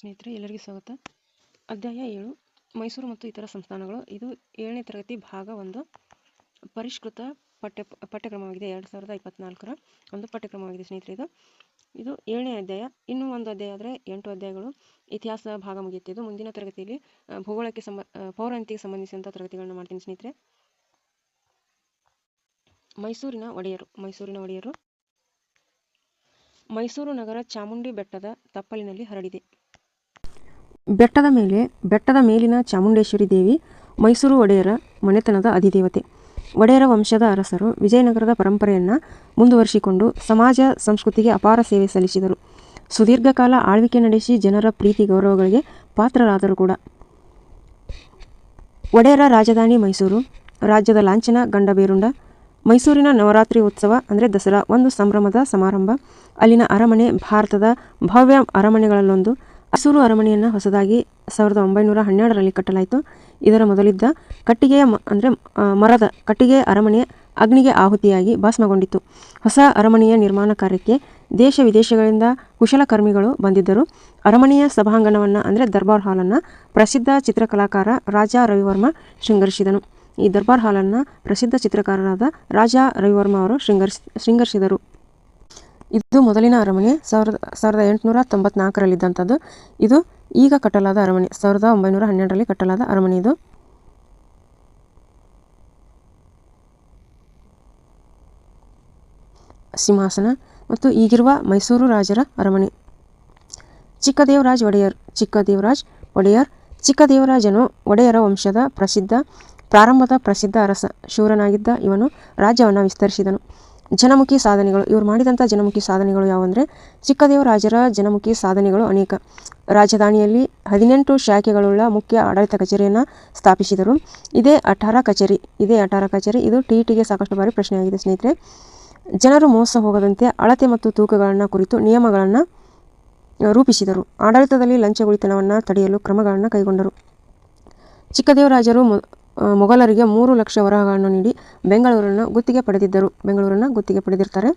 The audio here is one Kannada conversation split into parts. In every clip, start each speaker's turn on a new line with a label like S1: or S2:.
S1: ಸ್ನೇಹಿತರೆ, ಎಲ್ಲರಿಗೂ ಸ್ವಾಗತ. ಅಧ್ಯಾಯ ಏಳು, ಮೈಸೂರು ಮತ್ತು ಇತರ ಸಂಸ್ಥಾನಗಳು. ಇದು ಏಳನೇ ತರಗತಿ ಭಾಗ ಒಂದು. ಪರಿಷ್ಕೃತ ಪಠ್ಯ, ಪಠ್ಯಕ್ರಮವಾಗಿದೆ. ಎರಡು ಸಾವಿರದ ಇಪ್ಪತ್ನಾಲ್ಕರ ಒಂದು ಪಠ್ಯಕ್ರಮವಾಗಿದೆ ಸ್ನೇಹಿತರೆ ಇದು. ಇದು ಏಳನೇ ಅಧ್ಯಾಯ. ಇನ್ನೂ ಒಂದು ಅಧ್ಯಾಯ ಆದರೆ ಎಂಟು ಅಧ್ಯಾಯಗಳು. ಇತಿಹಾಸ ಭಾಗ ಮುಗಿಯುತ್ತಿದ್ದು ಮುಂದಿನ ತರಗತಿಯಲ್ಲಿ ಭೂಗೋಳಕ್ಕೆ ಸಂಬ ಪೌರಾಣಿಕೆಗೆ ಸಂಬಂಧಿಸಿದಂಥ ತರಗತಿಗಳನ್ನು ಮಾಡ್ತೀನಿ ಸ್ನೇಹಿತರೆ. ಮೈಸೂರಿನ ಒಡೆಯರು ಮೈಸೂರಿನ ಒಡೆಯರು. ಮೈಸೂರು ನಗರ ಚಾಮುಂಡಿ ಬೆಟ್ಟದ ತಪ್ಪಲಿನಲ್ಲಿ ಹರಡಿದೆ. ಬೆಟ್ಟದ ಮೇಲೆ, ಬೆಟ್ಟದ ಮೇಲಿನ ಚಾಮುಂಡೇಶ್ವರಿ ದೇವಿ, ಮೈಸೂರು ಒಡೆಯರ ಮನೆತನದ ಅಧಿದೇವತೆ. ಒಡೆಯರ ವಂಶದ ಅರಸರು ವಿಜಯನಗರದ ಪರಂಪರೆಯನ್ನು ಮುಂದುವರಿಸಿಕೊಂಡು ಸಮಾಜ ಸಂಸ್ಕೃತಿಗೆ ಅಪಾರ ಸೇವೆ ಸಲ್ಲಿಸಿದರು. ಸುದೀರ್ಘಕಾಲ ಆಳ್ವಿಕೆ ನಡೆಸಿ ಜನರ ಪ್ರೀತಿ ಗೌರವಗಳಿಗೆ ಪಾತ್ರರಾದರು ಕೂಡ. ಒಡೆಯರ ರಾಜಧಾನಿ ಮೈಸೂರು, ರಾಜ್ಯದ ಲಾಂಛನ ಗಂಡಬೇರುಂಡ, ಮೈಸೂರಿನ ನವರಾತ್ರಿ ಉತ್ಸವ ಅಂದರೆ ದಸರಾ ಒಂದು ಸಂಭ್ರಮದ ಸಮಾರಂಭ, ಅಲ್ಲಿನ ಅರಮನೆ, ಭಾರತದ ಭವ್ಯ ಅರಮನೆಗಳಲ್ಲೊಂದು ಮೈಸೂರು ಅರಮನೆಯನ್ನು ಹೊಸದಾಗಿ ಸಾವಿರದ ಒಂಬೈನೂರ ಹನ್ನೆರಡರಲ್ಲಿ ಕಟ್ಟಲಾಯಿತು. ಇದರ ಮೊದಲಿದ್ದ ಕಟ್ಟಿಗೆಯ ಅಂದರೆ ಮರದ ಕಟ್ಟಿಗೆಯ ಅರಮನೆ ಅಗ್ನಿಗೆ ಆಹುತಿಯಾಗಿ ಭಾಸ್ಮಗೊಂಡಿತು ಹೊಸ ಅರಮನೆಯ ನಿರ್ಮಾಣ ಕಾರ್ಯಕ್ಕೆ ದೇಶ ವಿದೇಶಗಳಿಂದ ಕುಶಲಕರ್ಮಿಗಳು ಬಂದಿದ್ದರು. ಅರಮನೆಯ ಸಭಾಂಗಣವನ್ನು, ಅಂದರೆ, ದರ್ಬಾರ್ ಹಾಲನ್ನು ಪ್ರಸಿದ್ಧ ಚಿತ್ರಕಲಾಕಾರ ರಾಜಾ ರವಿವರ್ಮ ಶೃಂಗರಿಸಿದನು. ಈ ದರ್ಬಾರ್ ಹಾಲನ್ನು ಪ್ರಸಿದ್ಧ ಚಿತ್ರಕಾರರಾದ ರಾಜಾ ರವಿವರ್ಮ ಅವರು ಶೃಂಗರಿಸಿ, ಶೃಂಗರಿಸಿದರು. ಇದು ಮೊದಲಿನ ಅರಮನೆ, ಸಾವಿರದ ಸಾವಿರದ ಎಂಟುನೂರ ತೊಂಬತ್ನಾಲ್ಕರಲ್ಲಿದ್ದಂಥದ್ದು. ಇದು ಈಗ ಕಟ್ಟಲಾದ ಅರಮನೆ, ಸಾವಿರದ ಒಂಬೈನೂರ ಹನ್ನೆರಡರಲ್ಲಿ ಕಟ್ಟಲಾದ ಅರಮನೆ ಇದು. ಸಿಂಹಾಸನ ಮತ್ತು ಈಗಿರುವ ಮೈಸೂರು ರಾಜರ ಅರಮನೆ. ಚಿಕ್ಕದೇವರಾಜ್ ಒಡೆಯರ್ ಚಿಕ್ಕದೇವರಾಜ್ ಒಡೆಯರ್, ಚಿಕ್ಕದೇವರಾಜನು ಒಡೆಯರ ವಂಶದ ಪ್ರಸಿದ್ಧ, ಪ್ರಾರಂಭದ ಪ್ರಸಿದ್ಧ ಅರಸ, ಶೂರನಾಗಿದ್ದ ಇವನು ರಾಜ್ಯವನ್ನು ವಿಸ್ತರಿಸಿದನು. ಜನಮುಖಿ ಸಾಧನೆಗಳು, ಇವರು ಮಾಡಿದಂಥ ಜನಮುಖಿ ಸಾಧನೆಗಳು ಯಾವುವಂದರೆ ಚಿಕ್ಕದೇವರಾಜರ ಜನಮುಖಿ ಸಾಧನೆಗಳು ಅನೇಕ. ರಾಜಧಾನಿಯಲ್ಲಿ ಹದಿನೆಂಟು ಶಾಖೆಗಳುಳ್ಳ ಮುಖ್ಯ ಆಡಳಿತ ಕಚೇರಿಯನ್ನು ಸ್ಥಾಪಿಸಿದರು. ಇದೇ ಅಠಾರ ಕಚೇರಿ, ಇದೇ ಅಠಾರ ಕಚೇರಿ, ಇದು ಟಿ ಟಿಗೆ ಸಾಕಷ್ಟು ಬಾರಿ ಪ್ರಶ್ನೆಯಾಗಿದೆ ಸ್ನೇಹಿತರೆ. ಜನರು ಮೋಸ ಹೋಗದಂತೆ ಅಳತೆ ಮತ್ತು ತೂಕಗಳನ್ನು ಕುರಿತು ನಿಯಮಗಳನ್ನು ರೂಪಿಸಿದರು. ಆಡಳಿತದಲ್ಲಿ ಲಂಚಗುಳಿತನವನ್ನು ತಡೆಯಲು ಕ್ರಮಗಳನ್ನು ಕೈಗೊಂಡರು. ಚಿಕ್ಕದೇವರಾಜರು ಮೊಘಲರಿಗೆ ಮೂರು ಲಕ್ಷ ವರಹಗಳನ್ನು ನೀಡಿ ಬೆಂಗಳೂರನ್ನು ಗುತ್ತಿಗೆ ಪಡೆದಿದ್ದರು. ಬೆಂಗಳೂರನ್ನು ಗುತ್ತಿಗೆ ಪಡೆದಿರ್ತಾರೆ.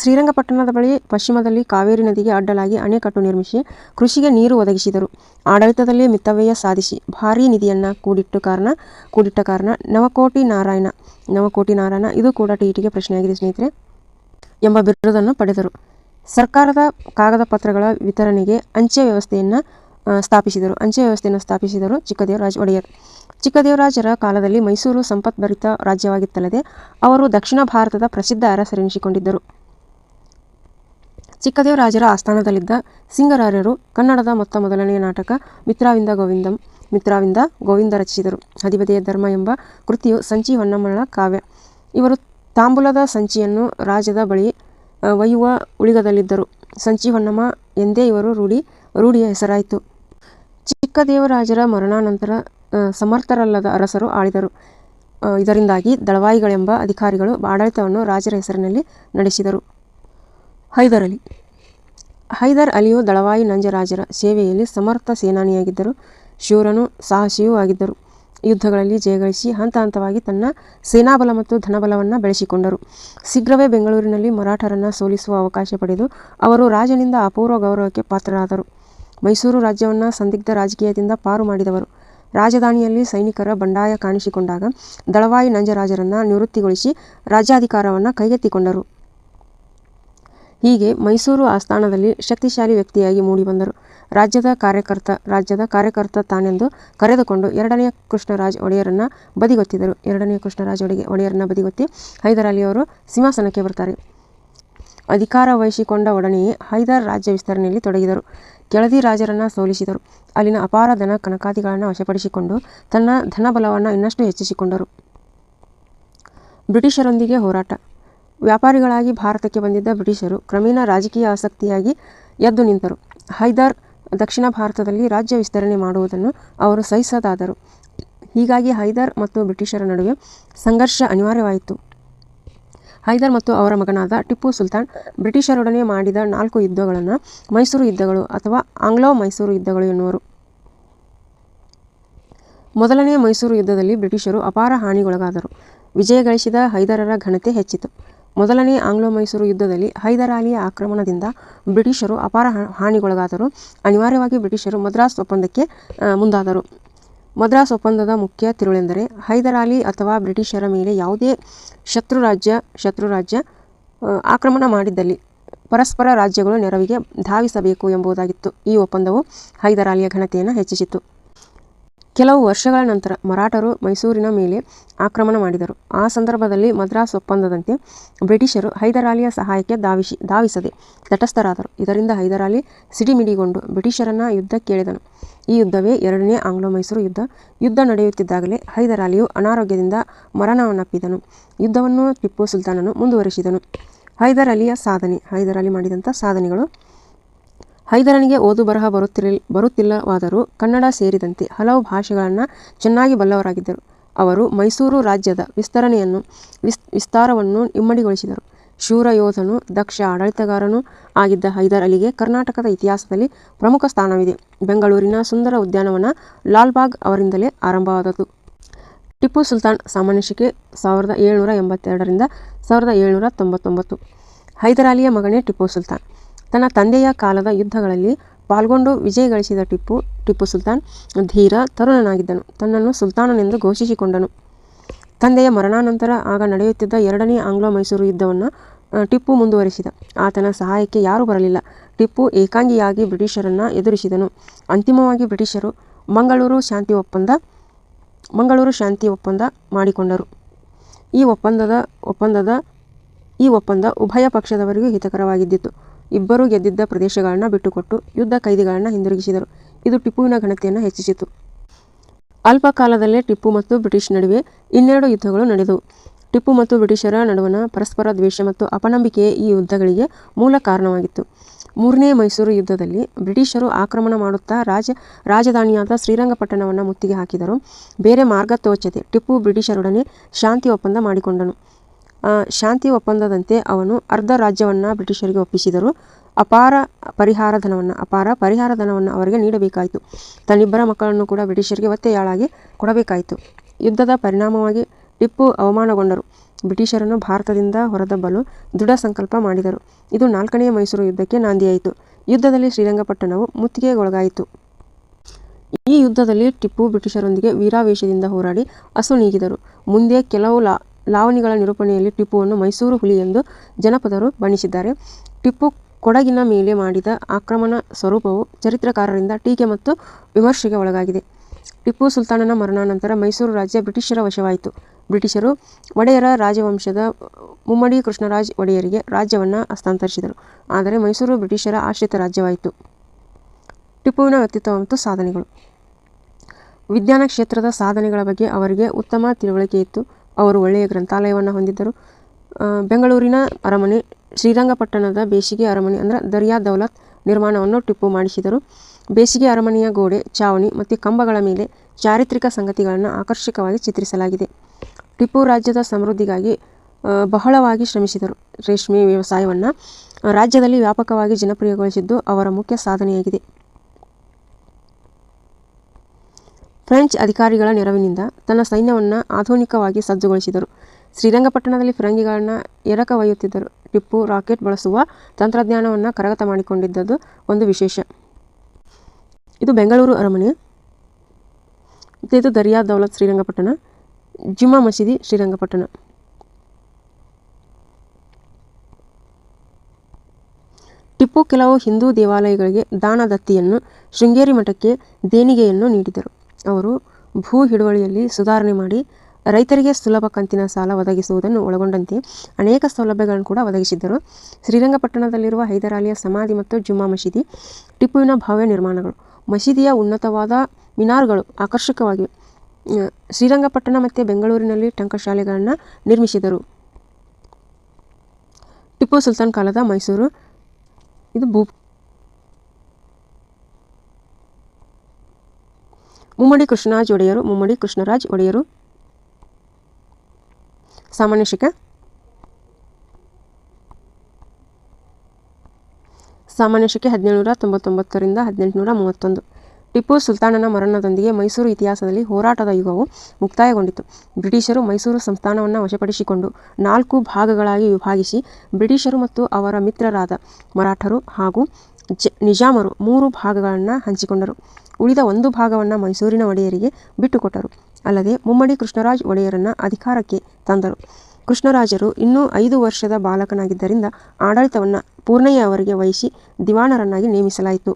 S1: ಶ್ರೀರಂಗಪಟ್ಟಣದ ಬಳಿ ಪಶ್ಚಿಮದಲ್ಲಿ ಕಾವೇರಿ ನದಿಗೆ ಅಡ್ಡಲಾಗಿ ಅಣೆಕಟ್ಟು ನಿರ್ಮಿಸಿ ಕೃಷಿಗೆ ನೀರು ಒದಗಿಸಿದರು. ಆಡಳಿತದಲ್ಲಿ ಮಿತವ್ಯಯ ಸಾಧಿಸಿ ಭಾರೀ ನಿಧಿಯನ್ನು ಕೂಡಿಟ್ಟು ಕಾರಣ, ಕೂಡಿಟ್ಟ ಕಾರಣ ನವಕೋಟಿ ನಾರಾಯಣ. ನವಕೋಟಿ ನಾರಾಯಣ ಇದು ಕೂಡ ಟಿ ಟಿಗೆ ಪ್ರಶ್ನೆಯಾಗಿದೆ ಸ್ನೇಹಿತರೆ ಎಂಬ ಬಿರುದನ್ನು ಪಡೆದರು. ಸರ್ಕಾರದ ಕಾಗದ ಪತ್ರಗಳ ವಿತರಣೆಗೆ ಅಂಚೆ ವ್ಯವಸ್ಥೆಯನ್ನು ಸ್ಥಾಪಿಸಿದರು. ಅಂಚೆ ವ್ಯವಸ್ಥೆಯನ್ನು ಸ್ಥಾಪಿಸಿದರು ಚಿಕ್ಕದೇವರಾಜ್ ಒಡೆಯರ್. ಚಿಕ್ಕದೇವರಾಜರ ಕಾಲದಲ್ಲಿ ಮೈಸೂರು ಸಂಪತ್ಭರಿತ ರಾಜ್ಯವಾಗಿತ್ತಲ್ಲದೆ, ಅವರು ದಕ್ಷಿಣ ಭಾರತದ ಪ್ರಸಿದ್ಧ ಅರಸರೆನಿಸಿಕೊಂಡಿದ್ದರು. ಚಿಕ್ಕದೇವರಾಜರ ಆಸ್ಥಾನದಲ್ಲಿದ್ದ ಸಿಂಗರಾರ್ಯರು ಕನ್ನಡದ ಮೊತ್ತ ಮೊದಲನೆಯ ನಾಟಕ ಮಿತ್ರಾವಿಂದ ಗೋವಿಂದಂ, ಮಿತ್ರಾವಿಂದ ಗೋವಿಂದ ರಚಿಸಿದರು. ಹದಿಬದೆಯ ಧರ್ಮ ಎಂಬ ಕೃತಿಯು ಸಂಚಿ ಹೊನ್ನಮ್ಮಳ ಕಾವ್ಯ. ಇವರು ತಾಂಬೂಲದ ಸಂಚಿಯನ್ನು ರಾಜದ ಬಳಿ ಒಯ್ಯುವ ಉಳಿಗದಲ್ಲಿದ್ದರು. ಸಂಚಿ ಹೊನ್ನಮ್ಮ ಎಂದೇ ಇವರು ರೂಢಿ, ರೂಢಿಯ ಹೆಸರಾಯಿತು. ಚಿಕ್ಕದೇವರಾಜರ ಮರಣಾನಂತರ ಸಮರ್ಥರಲ್ಲದ ಅರಸರು ಆಳಿದರು. ಇದರಿಂದಾಗಿ ದಳವಾಯಿಗಳೆಂಬ ಅಧಿಕಾರಿಗಳು ಆಡಳಿತವನ್ನು ರಾಜರ ಹೆಸರಿನಲ್ಲಿ ನಡೆಸಿದರು. ಹೈದರ್ ಅಲಿ ಹೈದರ್ ಅಲಿಯು ದಳವಾಯಿ ನಂಜರಾಜರ ಸೇವೆಯಲ್ಲಿ ಸಮರ್ಥ ಸೇನಾನಿಯಾಗಿದ್ದರು. ಶೂರನು ಸಾಹಸಿಯೂ ಆಗಿದ್ದರು. ಯುದ್ಧಗಳಲ್ಲಿ ಜಯಗಳಿಸಿ ಹಂತ ಹಂತವಾಗಿ ತನ್ನ ಸೇನಾಬಲ ಮತ್ತು ಧನಬಲವನ್ನು ಬೆಳೆಸಿಕೊಂಡರು. ಶೀಘ್ರವೇ ಬೆಂಗಳೂರಿನಲ್ಲಿ ಮರಾಠರನ್ನು ಸೋಲಿಸುವ ಅವಕಾಶ ಪಡೆದು ಅವರು ರಾಜನಿಂದ ಅಪೂರ್ವ ಗೌರವಕ್ಕೆ ಪಾತ್ರರಾದರು. ಮೈಸೂರು ರಾಜ್ಯವನ್ನು ಸಂದಿಗ್ಧ ರಾಜಕೀಯದಿಂದ ಪಾರು ಮಾಡಿದವರು. ರಾಜಧಾನಿಯಲ್ಲಿ ಸೈನಿಕರ ಬಂಡಾಯ ಕಾಣಿಸಿಕೊಂಡಾಗ ದಳವಾಯಿ ನಂಜರಾಜರನ್ನು ನಿವೃತ್ತಿಗೊಳಿಸಿ ರಾಜ್ಯಾಧಿಕಾರವನ್ನು ಕೈಗೆತ್ತಿಕೊಂಡರು. ಹೀಗೆ ಮೈಸೂರು ಆಸ್ಥಾನದಲ್ಲಿ ಶಕ್ತಿಶಾಲಿ ವ್ಯಕ್ತಿಯಾಗಿ ಮೂಡಿಬಂದರು. ರಾಜ್ಯದ ಕಾರ್ಯಕರ್ತ ರಾಜ್ಯದ ಕಾರ್ಯಕರ್ತ ತಾನೆಂದು ಕರೆದುಕೊಂಡು ಎರಡನೆಯ ಕೃಷ್ಣರಾಜ್ ಒಡೆಯರನ್ನು ಬದಿಗೊತ್ತಿದರು. ಎರಡನೆಯ ಕೃಷ್ಣರಾಜ್ ಒಡೆಗೆ, ಒಡೆಯರನ್ನು ಬದಿಗೊತ್ತಿ ಹೈದರಾಲಿಯವರು ಸಿಂಹಾಸನಕ್ಕೆ ಬರ್ತಾರೆ. ಅಧಿಕಾರ ವಹಿಸಿಕೊಂಡ ಒಡನೆಯೇ ಹೈದರ್ ರಾಜ್ಯ ವಿಸ್ತರಣೆಯಲ್ಲಿ ತೊಡಗಿದರು. ಕೆಳದಿ ರಾಜರನ್ನು ಸೋಲಿಸಿದರು. ಅಲ್ಲಿನ ಅಪಾರ ಧನ ಕನಕಾದಿಗಳನ್ನು ವಶಪಡಿಸಿಕೊಂಡು ತನ್ನ ಧನಬಲವನ್ನು ಇನ್ನಷ್ಟು ಹೆಚ್ಚಿಸಿಕೊಂಡರು. ಬ್ರಿಟಿಷರೊಂದಿಗೆ ಹೋರಾಟ. ವ್ಯಾಪಾರಿಗಳಾಗಿ ಭಾರತಕ್ಕೆ ಬಂದಿದ್ದ ಬ್ರಿಟಿಷರು ಕ್ರಮೇಣ ರಾಜಕೀಯ ಆಸಕ್ತಿಯಾಗಿ ಎದ್ದು ನಿಂತರು. ಹೈದರ್ ದಕ್ಷಿಣ ಭಾರತದಲ್ಲಿ ರಾಜ್ಯ ವಿಸ್ತರಣೆ ಮಾಡುವುದನ್ನು ಅವರು ಸಹಿಸದಾದರು. ಹೀಗಾಗಿ ಹೈದರ್ ಮತ್ತು ಬ್ರಿಟಿಷರ ನಡುವೆ ಸಂಘರ್ಷ ಅನಿವಾರ್ಯವಾಯಿತು. ಹೈದರ್ ಮತ್ತು ಅವರ ಮಗನಾದ ಟಿಪ್ಪು ಸುಲ್ತಾನ್ ಬ್ರಿಟಿಷರೊಡನೆ ಮಾಡಿದ ನಾಲ್ಕು ಯುದ್ಧಗಳನ್ನು ಮೈಸೂರು ಯುದ್ಧಗಳು ಅಥವಾ ಆಂಗ್ಲೋ ಮೈಸೂರು ಯುದ್ಧಗಳು ಎನ್ನುವರು. ಮೊದಲನೆಯ ಮೈಸೂರು ಯುದ್ಧದಲ್ಲಿ ಬ್ರಿಟಿಷರು ಅಪಾರ ಹಾನಿಗೊಳಗಾದರು. ವಿಜಯ ಗಳಿಸಿದ ಹೈದರರ ಘನತೆ ಹೆಚ್ಚಿತು. ಮೊದಲನೇ ಆಂಗ್ಲೋ ಮೈಸೂರು ಯುದ್ಧದಲ್ಲಿ ಹೈದರಾಲಿಯ ಆಕ್ರಮಣದಿಂದ ಬ್ರಿಟಿಷರು ಅಪಾರ ಹಾನಿಗೊಳಗಾದರು. ಅನಿವಾರ್ಯವಾಗಿ ಬ್ರಿಟಿಷರು ಮದ್ರಾಸ್ ಒಪ್ಪಂದಕ್ಕೆ ಮುಂದಾದರು. ಮದ್ರಾಸ್ ಒಪ್ಪಂದದ ಮುಖ್ಯ ತಿರುಳೆಂದರೆ ಹೈದರಾಲಿ ಅಥವಾ ಬ್ರಿಟಿಷರ ಮೇಲೆ ಯಾವುದೇ ಶತ್ರು ರಾಜ್ಯ ಶತ್ರು ರಾಜ್ಯ ಆಕ್ರಮಣ ಮಾಡಿದ್ದಲ್ಲಿ ಪರಸ್ಪರ ರಾಜ್ಯಗಳು ನೆರವಿಗೆ ಧಾವಿಸಬೇಕು ಎಂಬುದಾಗಿತ್ತು. ಈ ಒಪ್ಪಂದವು ಹೈದರಾಲಿಯ ಘನತೆಯನ್ನು ಹೆಚ್ಚಿಸಿತು ಕೆಲವು ವರ್ಷಗಳ ನಂತರ ಮರಾಠರು ಮೈಸೂರಿನ ಮೇಲೆ ಆಕ್ರಮಣ ಮಾಡಿದರು. ಆ ಸಂದರ್ಭದಲ್ಲಿ ಮದ್ರಾಸ್ ಒಪ್ಪಂದದಂತೆ ಬ್ರಿಟಿಷರು ಹೈದರಾಲಿಯ ಸಹಾಯಕ್ಕೆ ಧಾವಿಸಿ, ಧಾವಿಸದೆ ತಟಸ್ಥರಾದರು. ಇದರಿಂದ ಹೈದರಾಲಿ ಸಿಡಿಮಿಡಿಗೊಂಡು ಬ್ರಿಟಿಷರನ್ನ ಯುದ್ಧಕ್ಕೆಳೆದನು. ಈ ಯುದ್ಧವೇ ಎರಡನೇ ಆಂಗ್ಲೋ ಮೈಸೂರು ಯುದ್ಧ. ಯುದ್ಧ ನಡೆಯುತ್ತಿದ್ದಾಗಲೇ ಹೈದರಾಲಿಯು ಅನಾರೋಗ್ಯದಿಂದ ಮರಣವನ್ನಪ್ಪಿದನು ಯುದ್ಧವನ್ನು ಟಿಪ್ಪು ಸುಲ್ತಾನನು ಮುಂದುವರಿಸಿದನು. ಹೈದರ್ ಅಲಿಯ ಸಾಧನೆ, ಹೈದರ್ ಅಲಿ ಮಾಡಿದಂಥ ಸಾಧನೆಗಳು. ಹೈದರನಿಗೆ ಓದು ಬರಹ ಬರುತ್ತಿರಲ್, ಬರುತ್ತಿಲ್ಲವಾದರೂ ಕನ್ನಡ ಸೇರಿದಂತೆ ಹಲವು ಭಾಷೆಗಳನ್ನು ಚೆನ್ನಾಗಿ ಬಲ್ಲವರಾಗಿದ್ದರು. ಅವರು ಮೈಸೂರು ರಾಜ್ಯದ ವಿಸ್ತರಣೆಯನ್ನು, ವಿಸ್, ವಿಸ್ತಾರವನ್ನು ಇಮ್ಮಡಿಗೊಳಿಸಿದರು. ಶೂರ ಯೋಧನು ದಕ್ಷ ಆಡಳಿತಗಾರನು ಆಗಿದ್ದ ಹೈದರ್ ಅಲಿಗೆ ಕರ್ನಾಟಕದ ಇತಿಹಾಸದಲ್ಲಿ ಪ್ರಮುಖ ಸ್ಥಾನವಿದೆ. ಬೆಂಗಳೂರಿನ ಸುಂದರ ಉದ್ಯಾನವನ ಲಾಲ್ಬಾಗ್ ಅವರಿಂದಲೇ ಆರಂಭವಾದದ್ದು. ಟಿಪ್ಪು ಸುಲ್ತಾನ್ ಸಾಮಾನ್ಯ ಶಿಕೆ ಸಾವಿರದ ಏಳ್ನೂರ ಎಂಬತ್ತೆರಡರಿಂದ ಸಾವಿರದ ಏಳ್ನೂರ ತೊಂಬತ್ತೊಂಬತ್ತು. ಹೈದರಾಲಿಯ ಮಗನೇ ಟಿಪ್ಪು ಸುಲ್ತಾನ್. ತನ್ನ ತಂದೆಯ ಕಾಲದ ಯುದ್ಧಗಳಲ್ಲಿ ಪಾಲ್ಗೊಂಡು ವಿಜಯ ಗಳಿಸಿದ ಟಿಪ್ಪು ಟಿಪ್ಪು ಸುಲ್ತಾನ್ ಧೀರ ತರುಣನಾಗಿದ್ದನು. ತನ್ನನ್ನು ಸುಲ್ತಾನನೆಂದು ಘೋಷಿಸಿಕೊಂಡನು. ತಂದೆಯ ಮರಣಾನಂತರ ಆಗ ನಡೆಯುತ್ತಿದ್ದ ಎರಡನೇ ಆಂಗ್ಲೋ ಮೈಸೂರು ಯುದ್ಧವನ್ನು ಟಿಪ್ಪು ಮುಂದುವರಿಸಿದ. ಆತನ ಸಹಾಯಕ್ಕೆ ಯಾರೂ ಬರಲಿಲ್ಲ. ಟಿಪ್ಪು ಏಕಾಂಗಿಯಾಗಿ ಬ್ರಿಟಿಷರನ್ನು ಎದುರಿಸಿದನು. ಅಂತಿಮವಾಗಿ ಬ್ರಿಟಿಷರು ಮಂಗಳೂರು ಶಾಂತಿ ಒಪ್ಪಂದ, ಮಂಗಳೂರು ಶಾಂತಿ ಒಪ್ಪಂದ ಮಾಡಿಕೊಂಡರು. ಈ ಒಪ್ಪಂದದ ಒಪ್ಪಂದದ, ಈ ಒಪ್ಪಂದ ಉಭಯ ಪಕ್ಷದವರಿಗೂ ಹಿತಕರವಾಗಿದ್ದಿತ್ತು. ಇಬ್ಬರೂ ಗೆದ್ದಿದ್ದ ಪ್ರದೇಶಗಳನ್ನು ಬಿಟ್ಟುಕೊಟ್ಟು ಯುದ್ಧ ಕೈದಿಗಳನ್ನು ಹಿಂದಿರುಗಿಸಿದರು. ಇದು ಟಿಪ್ಪುವಿನ ಘನತೆಯನ್ನು ಹೆಚ್ಚಿಸಿತು. ಅಲ್ಪ ಕಾಲದಲ್ಲೇ ಟಿಪ್ಪು ಮತ್ತು ಬ್ರಿಟಿಷ್ ನಡುವೆ ಇನ್ನೆರಡು ಯುದ್ಧಗಳು ನಡೆದವು. ಟಿಪ್ಪು ಮತ್ತು ಬ್ರಿಟಿಷರ ನಡುವಣ ಪರಸ್ಪರ ದ್ವೇಷ ಮತ್ತು ಅಪನಂಬಿಕೆ ಈ ಯುದ್ಧಗಳಿಗೆ ಮೂಲ ಕಾರಣವಾಗಿತ್ತು. ಮೂರನೇ ಮೈಸೂರು ಯುದ್ಧದಲ್ಲಿ ಬ್ರಿಟಿಷರು ಆಕ್ರಮಣ ಮಾಡುತ್ತಾ ರಾಜ, ರಾಜಧಾನಿಯಾದ ಶ್ರೀರಂಗಪಟ್ಟಣವನ್ನು ಮುತ್ತಿಗೆ ಹಾಕಿದರು. ಬೇರೆ ಮಾರ್ಗ ತೋಚದೆ ಟಿಪ್ಪು ಬ್ರಿಟಿಷರೊಡನೆ ಶಾಂತಿ ಒಪ್ಪಂದ ಮಾಡಿಕೊಂಡನು. ಶಾಂತಿ ಒಪ್ಪಂದದಂತೆ ಅವನು ಅರ್ಧ ರಾಜ್ಯವನ್ನು ಬ್ರಿಟಿಷರಿಗೆ ಒಪ್ಪಿಸಿದರು. ಅಪಾರ ಪರಿಹಾರ ಧನವನ್ನು, ಅಪಾರ ಪರಿಹಾರ ಧನವನ್ನು ಅವರಿಗೆ ನೀಡಬೇಕಾಯಿತು. ತನ್ನಿಬ್ಬರ ಮಕ್ಕಳನ್ನು ಕೂಡ ಬ್ರಿಟಿಷರಿಗೆ ಒತ್ತೆಯಾಳಾಗಿ ಕೊಡಬೇಕಾಯಿತು. ಯುದ್ಧದ ಪರಿಣಾಮವಾಗಿ ಟಿಪ್ಪು ಅವಮಾನಗೊಂಡರು. ಬ್ರಿಟಿಷರನ್ನು ಭಾರತದಿಂದ ಹೊರದಬ್ಬಲು ದೃಢ ಸಂಕಲ್ಪ ಮಾಡಿದರು. ಇದು ನಾಲ್ಕನೆಯ ಮೈಸೂರು ಯುದ್ಧಕ್ಕೆ ನಾಂದಿಯಾಯಿತು. ಯುದ್ಧದಲ್ಲಿ ಶ್ರೀರಂಗಪಟ್ಟಣವು ಮುತ್ತಿಗೆಗೊಳಗಾಯಿತು. ಈ ಯುದ್ಧದಲ್ಲಿ ಟಿಪ್ಪು ಬ್ರಿಟಿಷರೊಂದಿಗೆ ವೀರಾವೇಶದಿಂದ ಹೋರಾಡಿ ಅಸು ನೀಗಿದರು. ಮುಂದೆ ಕೆಲವು ಲಾ, ಲಾವಣಿಗಳ ನಿರೂಪಣೆಯಲ್ಲಿ ಟಿಪ್ಪುವನ್ನು ಮೈಸೂರು ಹುಲಿ ಎಂದು ಜನಪದರು ಬಣ್ಣಿಸಿದ್ದಾರೆ. ಟಿಪ್ಪು ಕೊಡಗಿನ ಮೇಲೆ ಮಾಡಿದ ಆಕ್ರಮಣ ಸ್ವರೂಪವು ಚರಿತ್ರಕಾರರಿಂದ ಟೀಕೆ ಮತ್ತು ವಿಮರ್ಶೆಗೆ ಒಳಗಾಗಿದೆ. ಟಿಪ್ಪು ಸುಲ್ತಾನನ ಮರಣಾನಂತರ ಮೈಸೂರು ರಾಜ್ಯ ಬ್ರಿಟಿಷರ ವಶವಾಯಿತು. ಬ್ರಿಟಿಷರು ಒಡೆಯರ ರಾಜವಂಶದ ಮುಮ್ಮಡಿ ಕೃಷ್ಣರಾಜ್ ಒಡೆಯರಿಗೆ ರಾಜ್ಯವನ್ನು ಹಸ್ತಾಂತರಿಸಿದರು. ಆದರೆ ಮೈಸೂರು ಬ್ರಿಟಿಷರ ಆಶ್ರಿತ ರಾಜ್ಯವಾಯಿತು. ಟಿಪ್ಪುವಿನ ವ್ಯಕ್ತಿತ್ವ ಮತ್ತು ಸಾಧನೆಗಳು. ವಿಜ್ಞಾನ ಕ್ಷೇತ್ರದ ಸಾಧನೆಗಳ ಬಗ್ಗೆ ಅವರಿಗೆ ಉತ್ತಮ ತಿಳುವಳಿಕೆ ಇತ್ತು. ಅವರು ಒಳ್ಳೆಯ ಗ್ರಂಥಾಲಯವನ್ನು ಹೊಂದಿದ್ದರು. ಬೆಂಗಳೂರಿನ ಅರಮನೆ, ಶ್ರೀರಂಗಪಟ್ಟಣದ ಬೇಸಿಗೆ ಅರಮನೆ ಅಂದರೆ ದರ್ಯಾ ದೌಲತ್ ನಿರ್ಮಾಣವನ್ನು ಟಿಪ್ಪು ಮಾಡಿಸಿದರು. ಬೇಸಿಗೆ ಅರಮನೆಯ ಗೋಡೆ, ಚಾವಣಿ ಮತ್ತು ಕಂಬಗಳ ಮೇಲೆ ಚಾರಿತ್ರಿಕ ಸಂಗತಿಗಳನ್ನು ಆಕರ್ಷಕವಾಗಿ ಚಿತ್ರಿಸಲಾಗಿದೆ. ಟಿಪ್ಪು ರಾಜ್ಯದ ಸಮೃದ್ಧಿಗಾಗಿ ಬಹಳವಾಗಿ ಶ್ರಮಿಸಿದರು. ರೇಷ್ಮೆ ವ್ಯವಸಾಯವನ್ನು ರಾಜ್ಯದಲ್ಲಿ ವ್ಯಾಪಕವಾಗಿ ಜನಪ್ರಿಯಗೊಳಿಸಿದ್ದು ಅವರ ಮುಖ್ಯ ಸಾಧನೆಯಾಗಿದೆ. ಫ್ರೆಂಚ್ ಅಧಿಕಾರಿಗಳ ನೆರವಿನಿಂದ ತನ್ನ ಸೈನ್ಯವನ್ನು ಆಧುನಿಕವಾಗಿ ಸಜ್ಜುಗೊಳಿಸಿದರು. ಶ್ರೀರಂಗಪಟ್ಟಣದಲ್ಲಿ ಫಿರಂಗಿಗಳನ್ನು ಎರಕ ಒಯ್ಯುತ್ತಿದ್ದರು. ಟಿಪ್ಪು ರಾಕೆಟ್ ಬಳಸುವ ತಂತ್ರಜ್ಞಾನವನ್ನು ಕರಗತ ಮಾಡಿಕೊಂಡಿದ್ದದ್ದು ಒಂದು ವಿಶೇಷ. ಇದು ಬೆಂಗಳೂರು ಅರಮನೆ, ಇದು ದರಿಯಾ ದೌಲತ್ ಶ್ರೀರಂಗಪಟ್ಟಣ. ಜುಮ್ಮಾ ಮಸೀದಿ, ಶ್ರೀರಂಗಪಟ್ಟಣ. ಟಿಪ್ಪು ಕೆಲವು ಹಿಂದೂ ದೇವಾಲಯಗಳಿಗೆ ದಾನ ದತ್ತಿಯನ್ನು, ಶೃಂಗೇರಿ ಮಠಕ್ಕೆ ದೇಣಿಗೆಯನ್ನು ನೀಡಿದರು. ಅವರು ಭೂ ಹಿಡುವಳಿಯಲ್ಲಿ ಸುಧಾರಣೆ ಮಾಡಿ ರೈತರಿಗೆ ಸುಲಭ ಕಂತಿನ ಸಾಲ ಒದಗಿಸುವುದನ್ನು ಒಳಗೊಂಡಂತೆ ಅನೇಕ ಸೌಲಭ್ಯಗಳನ್ನು ಕೂಡ ಒದಗಿಸಿದ್ದರು. ಶ್ರೀರಂಗಪಟ್ಟಣದಲ್ಲಿರುವ ಹೈದರಾಲಿಯ ಸಮಾಧಿ ಮತ್ತು ಜುಮ್ಮಾ ಮಸೀದಿ ಟಿಪ್ಪುವಿನ ಭವ್ಯ ನಿರ್ಮಾಣಗಳು. ಮಸೀದಿಯ ಉನ್ನತವಾದ ಮಿನಾರ್ಗಳು ಆಕರ್ಷಕವಾಗಿವೆ. ಶ್ರೀರಂಗಪಟ್ಟಣ ಮತ್ತು ಬೆಂಗಳೂರಿನಲ್ಲಿ ಟಂಕಶಾಲೆಗಳನ್ನು ನಿರ್ಮಿಸಿದರು. ಟಿಪ್ಪು ಸುಲ್ತಾನ್ ಕಾಲದ ಮೈಸೂರು. ಇದು ಭೂ ಮುಮ್ಮಡಿ ಕೃಷ್ಣರಾಜ್ ಒಡೆಯರು, ಮುಮ್ಮಡಿ ಕೃಷ್ಣರಾಜ್ ಒಡೆಯರು. ಸಾಮಾನ್ಯ ಶಿಕ ಸಾಮಾನ್ಯ ಶೆಗೆ ಹದಿನೇಳು ನೂರ ತೊಂಬತ್ತೊಂಬತ್ತರಿಂದ ಹದಿನೆಂಟುನೂರ ಮೂವತ್ತೊಂದು. ಟಿಪ್ಪು ಸುಲ್ತಾನನ ಮರಣದೊಂದಿಗೆ ಮೈಸೂರು ಇತಿಹಾಸದಲ್ಲಿ ಹೋರಾಟದ ಯುಗವು ಮುಕ್ತಾಯಗೊಂಡಿತು. ಬ್ರಿಟಿಷರು ಮೈಸೂರು ಸಂಸ್ಥಾನವನ್ನು ವಶಪಡಿಸಿಕೊಂಡು ನಾಲ್ಕು ಭಾಗಗಳಾಗಿ ವಿಭಾಗಿಸಿ ಬ್ರಿಟಿಷರು ಮತ್ತು ಅವರ ಮಿತ್ರರಾದ ಮರಾಠರು ಹಾಗೂ ಜ, ನಿಜಾಮರು ಮೂರು ಭಾಗಗಳನ್ನು ಹಂಚಿಕೊಂಡರು. ಉಳಿದ ಒಂದು ಭಾಗವನ್ನು ಮೈಸೂರಿನ ಒಡೆಯರಿಗೆ ಬಿಟ್ಟುಕೊಟ್ಟರು. ಅಲ್ಲದೆ ಮುಮ್ಮಡಿ ಕೃಷ್ಣರಾಜ್ ಒಡೆಯರನ್ನು ಅಧಿಕಾರಕ್ಕೆ ತಂದರು. ಕೃಷ್ಣರಾಜರು ಇನ್ನೂ ಐದು ವರ್ಷದ ಬಾಲಕನಾಗಿದ್ದರಿಂದ ಆಡಳಿತವನ್ನು ಪೂರ್ಣಯ್ಯ ಅವರಿಗೆ ವಹಿಸಿ ದಿವಾನರನ್ನಾಗಿ ನೇಮಿಸಲಾಯಿತು.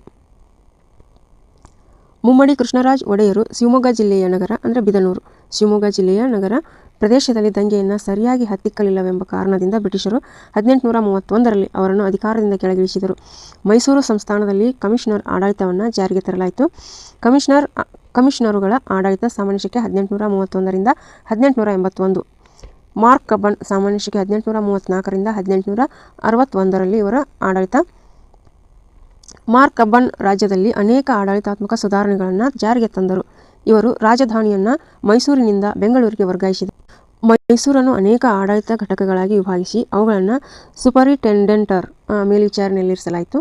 S1: ಮುಮ್ಮಡಿ ಕೃಷ್ಣರಾಜ್ ಒಡೆಯರು ಶಿವಮೊಗ್ಗ ಜಿಲ್ಲೆಯ ನಗರ ಅಂದರೆ ಬಿದನೂರು, ಶಿವಮೊಗ್ಗ ಜಿಲ್ಲೆಯ ನಗರ ಪ್ರದೇಶದಲ್ಲಿ ದಂಗೆಯನ್ನು ಸರಿಯಾಗಿ ಹತ್ತಿಕ್ಕಲಿಲ್ಲವೆಂಬ ಕಾರಣದಿಂದ ಬ್ರಿಟಿಷರು ಹದಿನೆಂಟುನೂರ ಮೂವತ್ತೊಂದರಲ್ಲಿ ಅವರನ್ನು ಅಧಿಕಾರದಿಂದ ಕೆಳಗಿಳಿಸಿದರು. ಮೈಸೂರು ಸಂಸ್ಥಾನದಲ್ಲಿ ಕಮಿಷನರ್ ಆಡಳಿತವನ್ನು ಜಾರಿಗೆ ತರಲಾಯಿತು. ಕಮಿಷನರ್ ಕಮಿಷನರುಗಳ ಆಡಳಿತ ಸಾಮಾನ್ಯ ಶಕೆ ಹದಿನೆಂಟುನೂರ ಮೂವತ್ತೊಂದರಿಂದ ಹದಿನೆಂಟುನೂರ ಎಂಬತ್ತೊಂದು. ಮಾರ್ಕ್ ಕಬ್ಬನ್ ಸಾಮಾನ್ಯ ಶಕೆ ಹದಿನೆಂಟುನೂರ ಮೂವತ್ತ್ನಾಲ್ಕರಿಂದ ಹದಿನೆಂಟುನೂರ ಅರವತ್ತೊಂದರಲ್ಲಿ ಇವರ ಆಡಳಿತ. ಮಾರ್ಕ್ ಕಬ್ಬನ್ ರಾಜ್ಯದಲ್ಲಿ ಅನೇಕ ಆಡಳಿತಾತ್ಮಕ ಸುಧಾರಣೆಗಳನ್ನು ಜಾರಿಗೆ ತಂದರು. ಇವರು ರಾಜಧಾನಿಯನ್ನು ಮೈಸೂರಿನಿಂದ ಬೆಂಗಳೂರಿಗೆ ವರ್ಗಾಯಿಸಿದರು. ಮೈಸೂರನ್ನು ಅನೇಕ ಆಡಳಿತ ಘಟಕಗಳಾಗಿ ವಿಭಾಗಿಸಿ ಅವುಗಳನ್ನು ಸುಪರಿಟೆಂಡೆಂಟರ್ ಮೇಲ್ವಿಚಾರಣೆಯಲ್ಲಿರಿಸಲಾಯಿತು.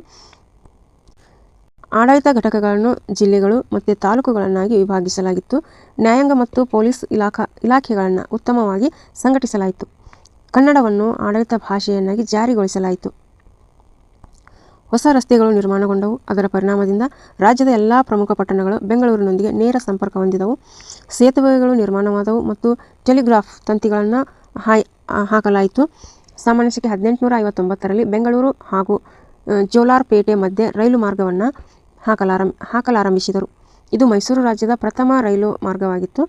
S1: ಆಡಳಿತ ಘಟಕಗಳನ್ನು ಜಿಲ್ಲೆಗಳು ಮತ್ತು ತಾಲೂಕುಗಳನ್ನಾಗಿ ವಿಭಾಗಿಸಲಾಗಿತ್ತು. ನ್ಯಾಯಾಂಗ ಮತ್ತು ಪೊಲೀಸ್ ಇಲಾಖಾ ಇಲಾಖೆಗಳನ್ನು ಉತ್ತಮವಾಗಿ ಸಂಘಟಿಸಲಾಯಿತು. ಕನ್ನಡವನ್ನು ಆಡಳಿತ ಭಾಷೆಯನ್ನಾಗಿ ಜಾರಿಗೊಳಿಸಲಾಯಿತು. ಹೊಸ ರಸ್ತೆಗಳು ನಿರ್ಮಾಣಗೊಂಡವು. ಅದರ ಪರಿಣಾಮದಿಂದ ರಾಜ್ಯದ ಎಲ್ಲ ಪ್ರಮುಖ ಪಟ್ಟಣಗಳು ಬೆಂಗಳೂರಿನೊಂದಿಗೆ ನೇರ ಸಂಪರ್ಕ ಹೊಂದಿದವು. ಸೇತುವೆಗಳು ನಿರ್ಮಾಣವಾದವು ಮತ್ತು ಟೆಲಿಗ್ರಾಫ್ ತಂತಿಗಳನ್ನು ಹಾಕಲಾಯಿತು. ಸಾಮಾನ್ಯಕ್ಕೆ ಹದಿನೆಂಟುನೂರ ಐವತ್ತೊಂಬತ್ತರಲ್ಲಿ ಬೆಂಗಳೂರು ಹಾಗೂ ಜೋಲಾರ್ಪೇಟೆ ಮಧ್ಯೆ ರೈಲು ಮಾರ್ಗವನ್ನು ಹಾಕಲಾರಂ, ಹಾಕಲಾರಂಭಿಸಿದರು. ಇದು ಮೈಸೂರು ರಾಜ್ಯದ ಪ್ರಥಮ ರೈಲು ಮಾರ್ಗವಾಗಿತ್ತು.